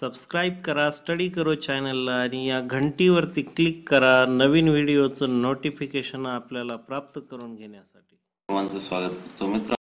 Subscribe करा study करो चॅनलला आणि या घंटीवरती क्लिक करा नवीन व्हिडिओचं नोटिफिकेशन आपल्याला प्राप्त करून घेण्यासाठी. सर्वांचं स्वागत. करतो मित्र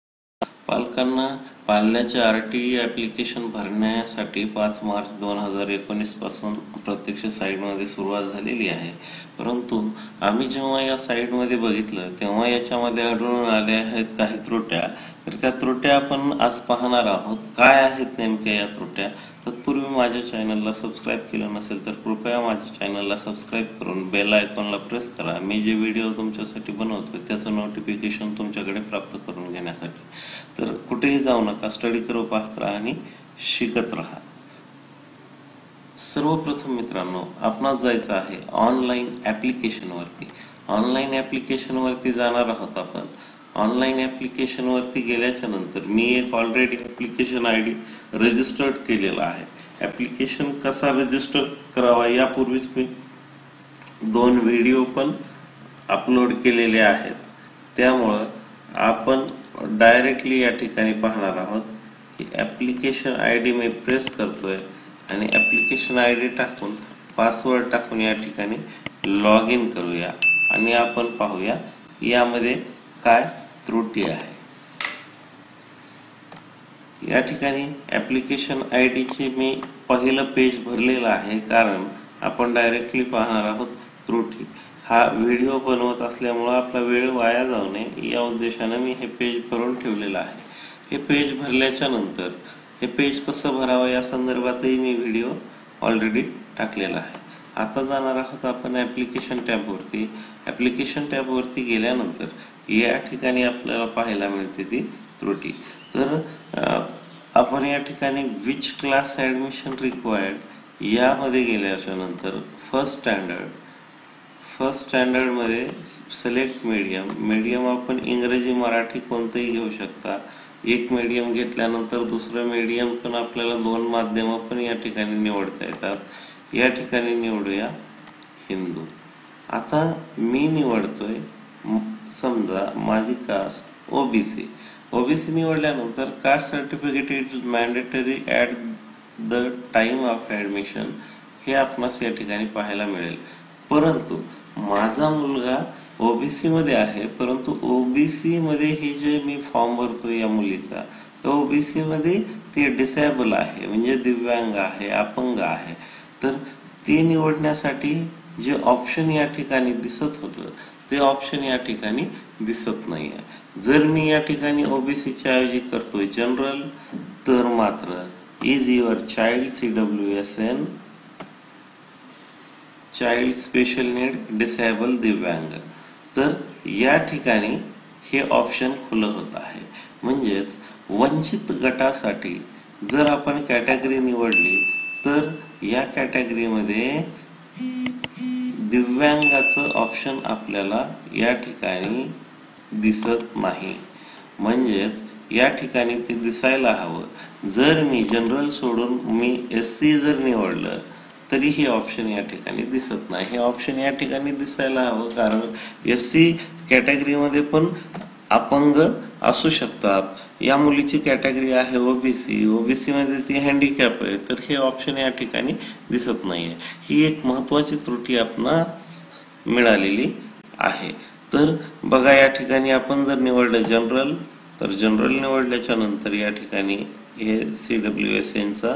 पालकांना पालण्याच्या आर टी ई ॲप्लिकेशन भरण्यासाठी पाच मार्च दोन हजार एकोणीसपासून प्रत्यक्ष साईटमध्ये सुरुवात झालेली आहे. परंतु आम्ही जेव्हा या साईटमध्ये बघितलं तेव्हा याच्यामध्ये आढळून आल्या आहेत काही त्रुट्या. तर त्या त्रुट्या आपण आज पाहणार आहोत. काय आहेत नेमक्या या त्रुट्या? तत्पूर्वी माझ्या चॅनलला सबस्क्राईब केलं नसेल तर कृपया माझ्या चॅनलला सबस्क्राईब करून बेल आयकॉनला प्रेस करा. मी जे व्हिडिओ तुमच्यासाठी बनवतो त्याचं नोटिफिकेशन तुमच्याकडे प्राप्त करून घेण्यासाठी. तर कुठेही जाऊ नका. स्टडी करू पाहत राहा आणि शिकत राहा. सर्वप्रथम मित्रांनो आपणास जायचं आहे ऑनलाईन ॲप्लिकेशनवरती ऑनलाईन ॲप्लिकेशनवरती जाणार आहोत आपण. ऑनलाईन ॲप्लिकेशनवरती गेल्याच्यानंतर मी एक already application I D registered केलेला आहे. ॲप्लिकेशन कसा रजिस्टर करावा यापूर्वीच मी दोन व्हिडिओ पण अपलोड केलेले आहेत. त्यामुळं आपण डायरेक्टली या ठिकाणी पाहणार आहोत की ॲप्लिकेशन आय डी मी प्रेस करतोय आणि ॲप्लिकेशन आय डी टाकून पासवर्ड टाकून या ठिकाणी लॉग इन करूया. आणि आपण पाहूया यामध्ये काय त्रुटी आहे. या ठिकाणी ॲप्लिकेशन आय डीचे मी पहिलं पेज भरलेलं आहे कारण आपण डायरेक्टली पाहणार आहोत त्रुटी. हा व्हिडिओ बनवत असल्यामुळं आपला वेळ वाया जाऊ नये. या उद्देशानं मी हे पेज भरून ठेवलेलं आहे. हे पेज भरल्याच्या नंतर हे पेज कसं भरावं या संदर्भातही मी व्हिडिओ ऑलरेडी टाकलेला आहे. आता जाणार आहोत आपण ॲप्लिकेशन टॅबवरती ॲप्लिकेशन टॅबवरती गेल्यानंतर या ठिकाणी आपल्याला पाहायला मिळते ती त्रुटी. तर आपण या ठिकाणी विच क्लास ॲडमिशन रिक्वायर्ड यामध्ये गेल्याच्यानंतर फर्स्ट स्टँडर्ड फर्स्ट स्टँडर्डमध्ये सिलेक्ट मीडियम मीडियम आपण इंग्रजी मराठी कोणतंही घेऊ शकता. एक मीडियम घेतल्यानंतर दुसरं मीडियम पण आपल्याला दोन माध्यमं पण या ठिकाणी निवडता येतात. या ठिकाणी निवडूया हिंदू. आता मी निवडतोय समजा माझी कास्ट ओबीसी ओबीसी निवडल्यानंतर caste certificate is mandatory at the time of admission हे आपणास या ठिकाणी पाहायला मिळेल. परंतु माझा मुलगा ओबीसी मध्ये आहे परंतु ओबीसी मध्ये ही जे मी फॉर्म भरतो या मुलीचा ओबीसी मध्ये ते डिसेबल आहे म्हणजे दिव्यांग आहे अपंग आहे. तर ते निवडण्यासाठी जे ऑप्शन या ठिकाणी दिसत होतं ते ऑप्शन या ठिकाणी दिसत नाही आहे जर मी या ठिकाणी ओबीसीच्या ऐवजी करतोय जनरल तर मात्र is your child C W S N child special need disabled दिव्यांग. तर या ठिकाणी हे ऑप्शन खुलं होत आहे. म्हणजेच वंचित गटासाठी जर आपण कॅटेगरी निवडली तर या कॅटेगरीमध्ये दिव्यांगाचं ऑप्शन आपल्याला या ठिकाणी दिसत नाही. म्हणजेच या ठिकाणी ते दिसायला हवं. जर मी जनरल सोडून मी एस सी जर निवडलं तरी हे ऑप्शन या ठिकाणी दिसत नाही. हे ऑप्शन या ठिकाणी दिसायला हवं कारण एस सी कॅटेगरीमध्ये पण अपंग असू शकतात. या मुलीची कॅटेगरी आहे ओबीसी ओबीसीमध्ये ती हँडिकॅप आहे. तर हे ऑप्शन या ठिकाणी दिसत नाही आहे ही एक महत्त्वाची त्रुटी आपणास मिळालेली आहे. तर बघा या ठिकाणी आपण जर निवडलं जनरल तर जनरल निवडल्याच्या नंतर या ठिकाणी हे सी डब्ल्यू एस एनचा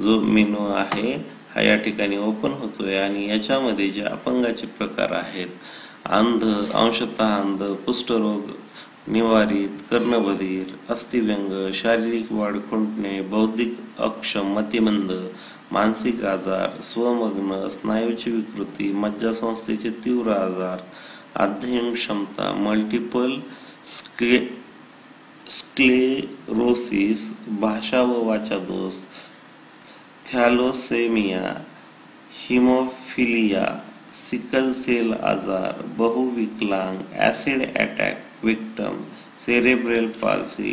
जो मेनू आहे हा या ठिकाणी ओपन होतोय आणि याच्यामध्ये जे अपंगाचे प्रकार आहेत अंध अंशतः अंध कुष्ठरोग निवारित कर्णबधीर अस्थिव्यंग शारीरिक वाढ खुंटणे बौद्धिक अक्षम मतिमंद मानसिक आजार स्वमग्न स्नायूची विकृती मज्जासंस्थेचे तीव्र आजार अध्ययन क्षमता मल्टिपल स्क्ले स्क्लेरोसिस भाषा व वाचा दोष थॅलोसेमिया हिमोफिलिया सिकल सेल आजार बहुविकलांग acid attack victim cerebral palsy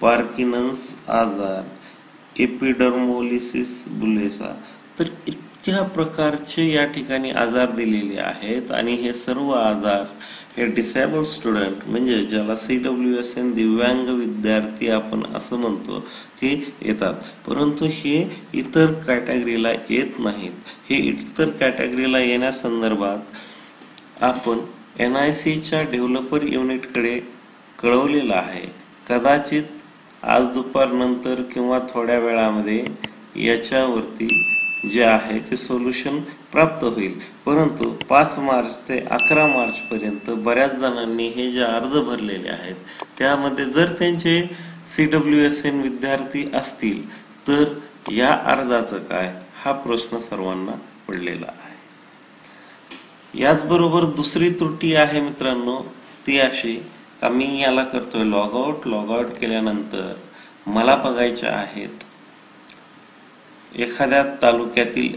Parkinson's आजार एपिडर्मोलिसिस बुलेसा तर इतक्या प्रकारचे या ठिकाणी आजार दिलेले आहेत? आणि हे सर्व आजार हे डिसेबल स्टुडंट म्हणजे ज्याला सी डब्ल्यू एस एन दिव्यांग विद्यार्थी आपण असं म्हणतो ते येतात. परंतु हे इतर कॅटेगरीला येत नाहीत. हे इतर कॅटेगरीला येण्यासंदर्भात आपण एन आय सीच्या डेव्हलपर युनिटकडे कळवलेलं आहे. कदाचित आज दुपारनंतर किंवा थोड्या वेळामध्ये याच्यावरती जे आहे ते सोल्युशन प्राप्त होईल. परंतु पाच मार्च ते अकरा मार्चपर्यंत बऱ्याच जणांनी हे जे अर्ज भरलेले आहेत त्यामध्ये जर त्यांचे सी डब्ल्यू एस एन विद्यार्थी असतील तर या अर्जाचं काय? हा प्रश्न सर्वांना पडलेला आहे. याचबरोबर दुसरी त्रुटी आहे मित्रांनो ती अशी का मी याला करतोय लॉग आउट लॉग आउट केल्यानंतर मला बघायच्या आहेत एखाद्या तालुक्यातील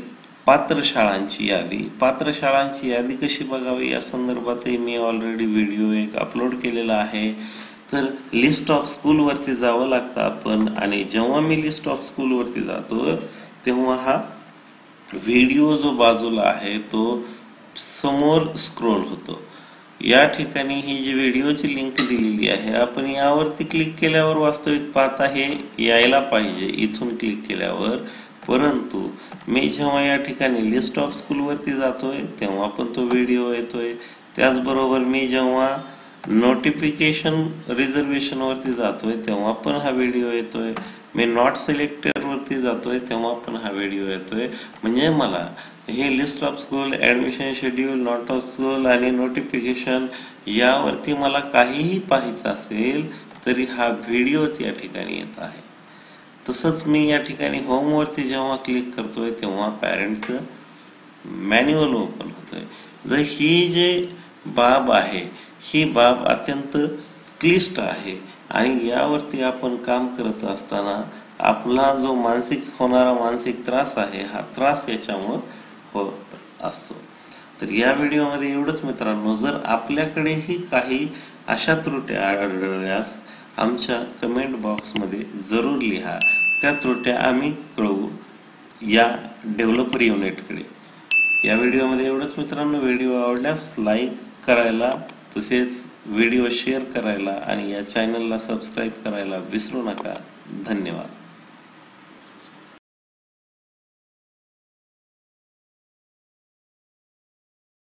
पात्र शाळांची यादी. पात्र शाळांची यादी कशी बघावी? या संदर्भातही मी ऑलरेडी व्हिडिओ एक अपलोड केलेला आहे. तर लिस्ट ऑफ स्कूल वरती जावं लागतं आपण. आणि जेव्हा मी लिस्ट ऑफ स्कूल वरती जातो तेव्हा हा व्हिडिओ जो बाजूला आहे तो समोर स्क्रोल होतो. या ठिकाणी ही जी व्हिडिओची लिंक दिलेली आहे आपण यावरती क्लिक केल्यावर वास्तविक पाहता हे यायला पाहिजे. इथून क्लिक केल्यावर परंतु मी जेव्हा या ठिकाणी लिस्ट ऑफ स्कूलवरती जातो जातोय तेव्हा पण तो व्हिडिओ येतोय. त्याचबरोबर मी जेव्हा नोटिफिकेशन रिझर्वेशनवरती जातो जातोय तेव्हा पण हा व्हिडिओ येतोय. मी नॉट सिलेक्टेडवरती जातो जातोय तेव्हा पण हा व्हिडिओ येतोय. म्हणजे मला हे list of school admission schedule not of school आणि नोटिफिकेशन यावरती मला काहीही पाहायचं असेल तरी हा व्हिडिओच या ठिकाणी येत आहे. तसंच मी या ठिकाणी होमवरती जेव्हा क्लिक करतोय तेव्हा पॅरेंटचं मॅन्युअल ओपन होतोय. जर ही जे बाब आहे ही बाब अत्यंत क्लिष्ट आहे आणि यावरती आपण काम करत असताना आपला जो मानसिक होणारा मानसिक त्रास आहे हा त्रास याच्यामुळं होत असतो. तर या व्हिडिओमध्ये एवढंच मित्रांनो जर आपल्याकडेही काही अशा त्रुट्या आढळल्यास आमच्या कमेंट बॉक्समध्ये जरूर लिहा. त्या त्रुट्या आम्ही कळवू या डेव्हलपर युनिटकडे या व्हिडिओमध्ये एवढंच मित्रांनो. व्हिडिओ आवडल्यास लाईक करायला तसेच व्हिडिओ शेअर करायला आणि या चॅनलला सबस्क्राईब करायला विसरू नका. धन्यवाद.